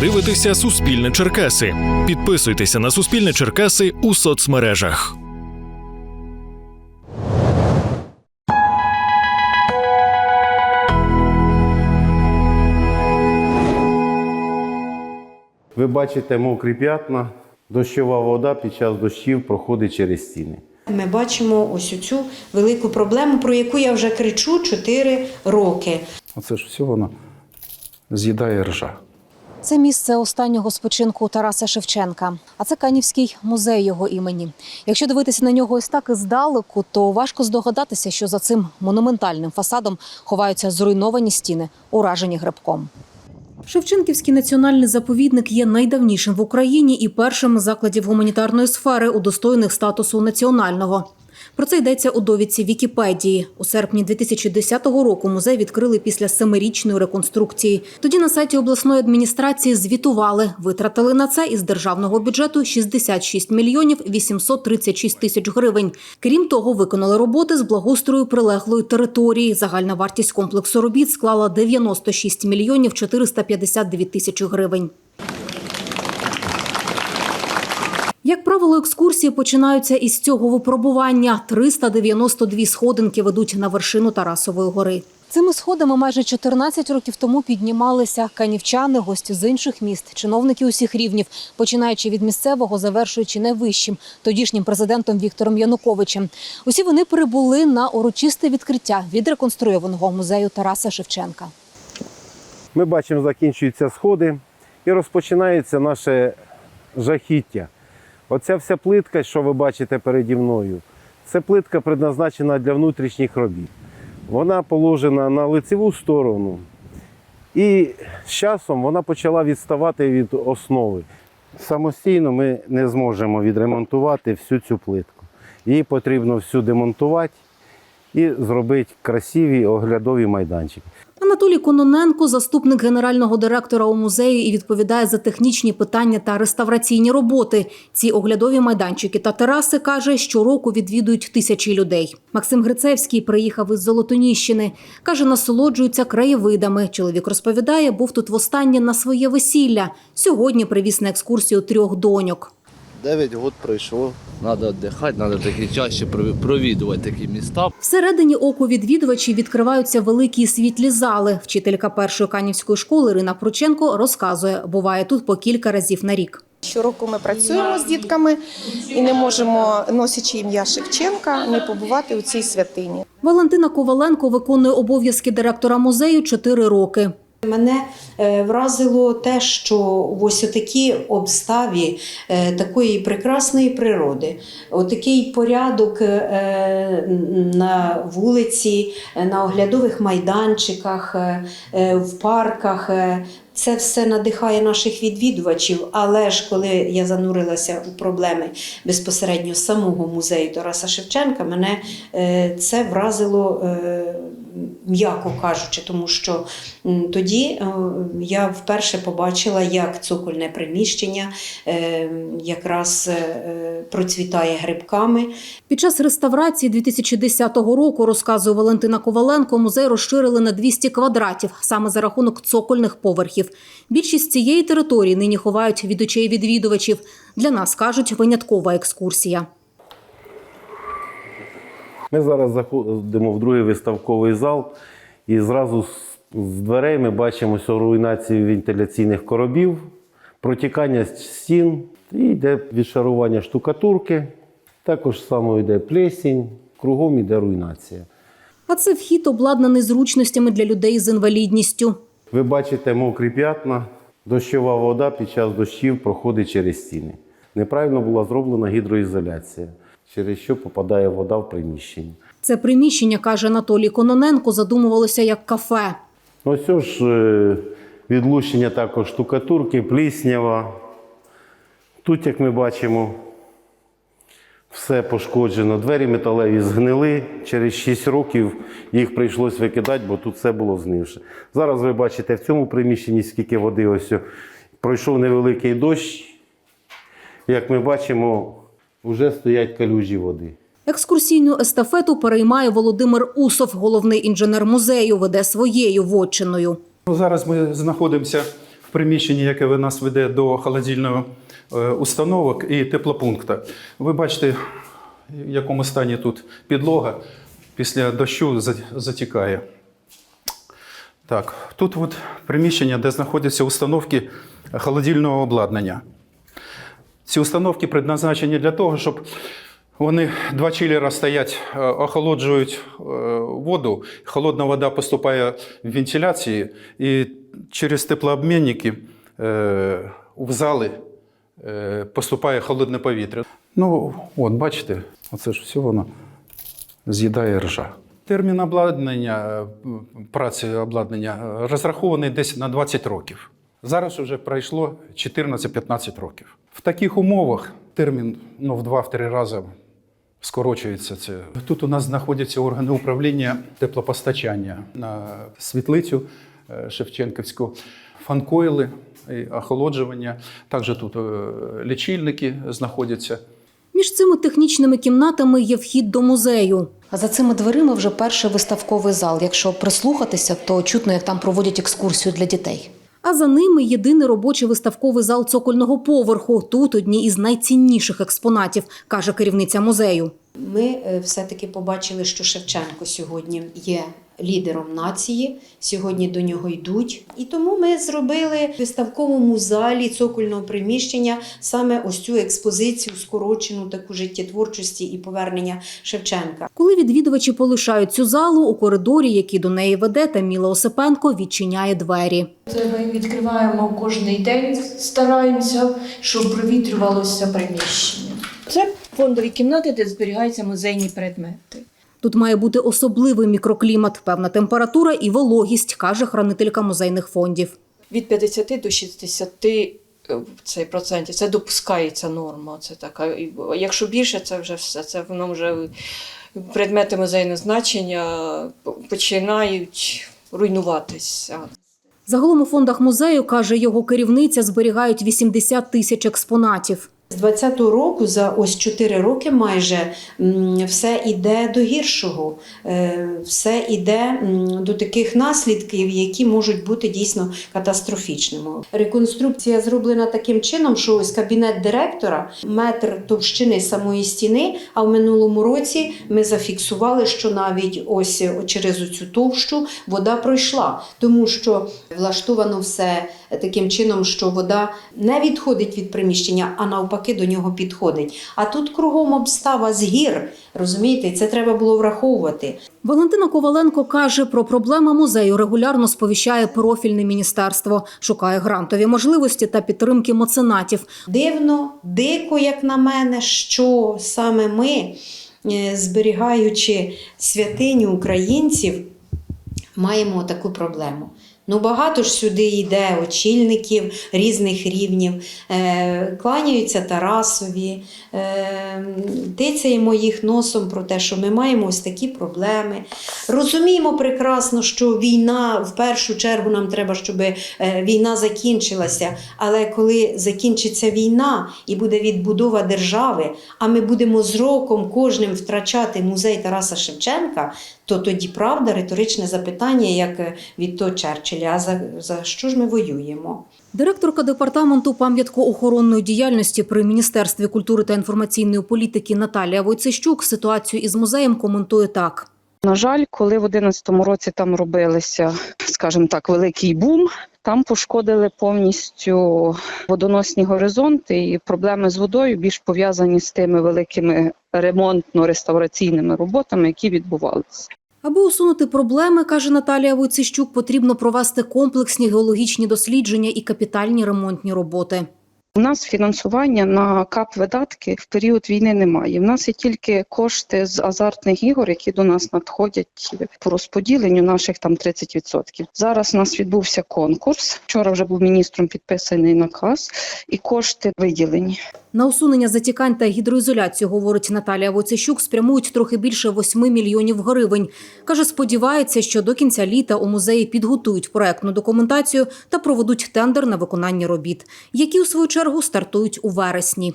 дивитеся Суспільне Черкаси. Підписуйтеся на Суспільне Черкаси у соцмережах. Ви бачите мокрі п'ятна, дощова вода під час дощів проходить через стіни. Ми бачимо ось цю велику проблему, про яку я вже кричу 4 роки. Оце ж все воно з'їдає ржа. Це місце останнього спочинку Тараса Шевченка, а це Канівський музей його імені. Якщо дивитися на нього ось так іздалеку, то важко здогадатися, що за цим монументальним фасадом ховаються зруйновані стіни, уражені грибком. Шевченківський національний заповідник є найдавнішим в Україні і першим з закладів гуманітарної сфери, удостоєних статусу національного. Про це йдеться у довідці Вікіпедії. У серпні 2010 року музей відкрили після семирічної реконструкції. Тоді на сайті обласної адміністрації звітували, витратили на це із державного бюджету 66 мільйонів 836 тисяч гривень. Крім того, виконали роботи з благоустрою прилеглої території. Загальна вартість комплексу робіт склала 96 мільйонів 452 тисячі гривень. Як правило, екскурсії починаються із цього випробування. 392 сходинки ведуть на вершину Тарасової гори. Цими сходами майже 14 років тому піднімалися канівчани, гості з інших міст, чиновники усіх рівнів, починаючи від місцевого, завершуючи найвищим, тодішнім президентом Віктором Януковичем. Усі вони прибули на урочисте відкриття відреконструйованого музею Тараса Шевченка. Ми бачимо, закінчуються сходи і розпочинається наше жахіття. Оця вся плитка, що ви бачите переді мною, це плитка предназначена для внутрішніх робіт. Вона положена на лицеву сторону, і з часом вона почала відставати від основи. Самостійно ми не зможемо відремонтувати всю цю плитку. Її потрібно всю демонтувати і зробити красиві оглядові майданчики. Анатолій Кононенко, заступник генерального директора у музеї, і відповідає за технічні питання та реставраційні роботи. Ці оглядові майданчики та тераси каже, щороку відвідують тисячі людей. Максим Грицевський приїхав із Золотоніщини. каже, насолоджується краєвидами. Чоловік розповідає, був тут востаннє на своє весілля. Сьогодні привіз на екскурсію трьох доньок. 9 років пройшло. Треба віддихати, треба таки чаще провідувати такі міста. Всередині оку відвідувачів відкриваються великі світлі зали. Вчителька першої канівської школи Ірина Прученко розказує, буває тут по кілька разів на рік. Щороку ми працюємо з дітками і не можемо, носячи ім'я Шевченка, не побувати у цій святині. Валентина Коваленко виконує обов'язки директора музею 4 роки. Мене е, вразило те, що в ось такі обставі е, такої прекрасної природи, отакий порядок е, на вулиці, на оглядових майданчиках, в парках. Це все надихає наших відвідувачів, але ж коли я занурилася у проблеми безпосередньо самого музею Тараса Шевченка, мене е, це вразило, е, м'яко кажучи, тому що тоді е, я вперше побачила, як цокольне приміщення якраз процвітає грибками. Під час реставрації 2010 року, розказує Валентина Коваленко, музей розширили на 200 квадратів саме за рахунок цокольних поверхів. Більшість цієї території нині ховають від очей відвідувачів. Для нас кажуть виняткова екскурсія. Ми зараз заходимо в другий виставковий зал, і зразу з- з дверей ми бачимо руйнацію вентиляційних коробів, протікання стін, і йде відшарування штукатурки. Також само йде плесінь, кругом йде руйнація. А це вхід обладнаний зручностями для людей з інвалідністю. Ви бачите мокрі п'ятна, дощова вода під час дощів проходить через стіни. Неправильно була зроблена гідроізоляція, через що попадає вода в приміщення. Це приміщення, каже Анатолій Кононенко, задумувалося як кафе. Ось ж е, відлучення також штукатурки, пліснява. Тут, як ми бачимо, все пошкоджено. Двері металеві згнили. Через 6 років їх прийшлось викидати, бо тут все було знивше. Зараз ви бачите в цьому приміщенні, скільки води ось пройшов невеликий дощ. Як ми бачимо, вже стоять калюжі води. Екскурсійну естафету переймає Володимир Усов, головний інженер музею, веде своєю вотчиною. Ну, Зараз ми знаходимося в приміщенні, яке ви нас веде до холодильної е, установок і теплопункту. Ви бачите, в якому стані тут підлога після дощу затікає. Так, тут от приміщення, де знаходяться установки холодильного обладнання. Ці установки предназначені для того, щоб вони два чилера стоять, е, охолоджують е, воду. Холодна вода поступає в вентиляції, і через теплообмінники е, в зали е, поступає холодне повітря. Ну, от, бачите, оце ж все воно з'їдає ржа. Термін обладнання, е, праці обладнання е, розрахований десь на 20 років. Зараз вже пройшло 14-15 років. В таких умовах термін ну, в 2-3 рази скорочується. Це. Тут у нас знаходяться органи управління теплопостачання на світлицю е, Шевченківську, фанкойли, охолоджування. Також тут е, лічильники знаходяться. Між цими технічними кімнатами є вхід до музею. А за цими дверима вже перший виставковий зал. Якщо прислухатися, то чутно, як там проводять екскурсію для дітей. А за ними єдиний робочий виставковий зал цокольного поверху. Тут одні із найцінніших експонатів, каже керівниця музею. Ми е, все-таки побачили, що Шевченко сьогодні є лідером нації. Сьогодні до нього йдуть. І тому ми зробили в виставковому залі цокольного приміщення саме ось цю експозицію, скорочену таку життєтворчості і повернення Шевченка. Коли відвідувачі полишають цю залу, у коридорі, який до неї веде, Таміла Осипенко відчиняє двері. Це ми відкриваємо кожен день, стараємося, щоб провітрювалося приміщення. Це фондові кімнати, де зберігаються музейні предмети. Тут має бути особливий мікроклімат, певна температура і вологість, каже хранителька музейних фондів. Від 50 до 60 е, цей процентів. Це допускається норма. Це така. Якщо більше, це вже все. Це воно вже предмети музейного значення починають руйнуватися. Загалом у фондах музею, каже його керівниця, зберігають 80 тисяч експонатів. З 20-го року, за ось 4 роки майже, все йде до гіршого, Е, все йде до таких наслідків, які можуть бути дійсно катастрофічними. Реконструкція зроблена таким чином, що ось кабінет директора, метр товщини самої стіни, а в минулому році ми зафіксували, що навіть ось через цю товщу вода пройшла, тому що влаштовано все таким чином, що вода не відходить від приміщення, а навпаки до нього підходить. А тут кругом обстава з гір, розумієте, це треба було враховувати. Валентина Коваленко каже, про проблеми музею регулярно сповіщає профільне міністерство, шукає грантові можливості та підтримки меценатів. Дивно, дико, як на мене, що саме ми, е, зберігаючи святиню українців, маємо таку проблему. Ну, багато ж сюди йде очільників різних рівнів, е, кланяються Тарасові, е, тицяємо їх носом про те, що ми маємо ось такі проблеми. Розуміємо прекрасно, що війна в першу чергу нам треба, щоб е, війна закінчилася. Але коли закінчиться війна і буде відбудова держави, а ми будемо з роком кожним втрачати музей Тараса Шевченка, то тоді правда риторичне запитання, як від того Черчилля, а за, за що ж ми воюємо? Директорка департаменту пам'ятко-охоронної діяльності при міністерстві культури та інформаційної політики Наталія Войцещук ситуацію із музеєм коментує так. На жаль, коли в 11-му році там робилися, скажімо так, великий бум, там пошкодили повністю водоносні горизонти, і проблеми з водою більш пов'язані з тими великими ремонтно-реставраційними роботами, які відбувалися. Аби усунути проблеми, каже Наталія Войцещук, потрібно провести комплексні геологічні дослідження і капітальні ремонтні роботи. У нас фінансування на кап видатки в період війни немає. У нас є тільки кошти з азартних ігор, які до нас надходять по розподіленню наших там 30%. Зараз у нас відбувся конкурс. Вчора вже був міністром підписаний наказ, і кошти виділені. На усунення затікань та гідроізоляцію, говорить Наталія Воцещук, спрямують трохи більше 8 мільйонів гривень. Каже, сподівається, що до кінця літа у музеї підготують проектну документацію та проведуть тендер на виконання робіт, які у свою чергу стартують у вересні.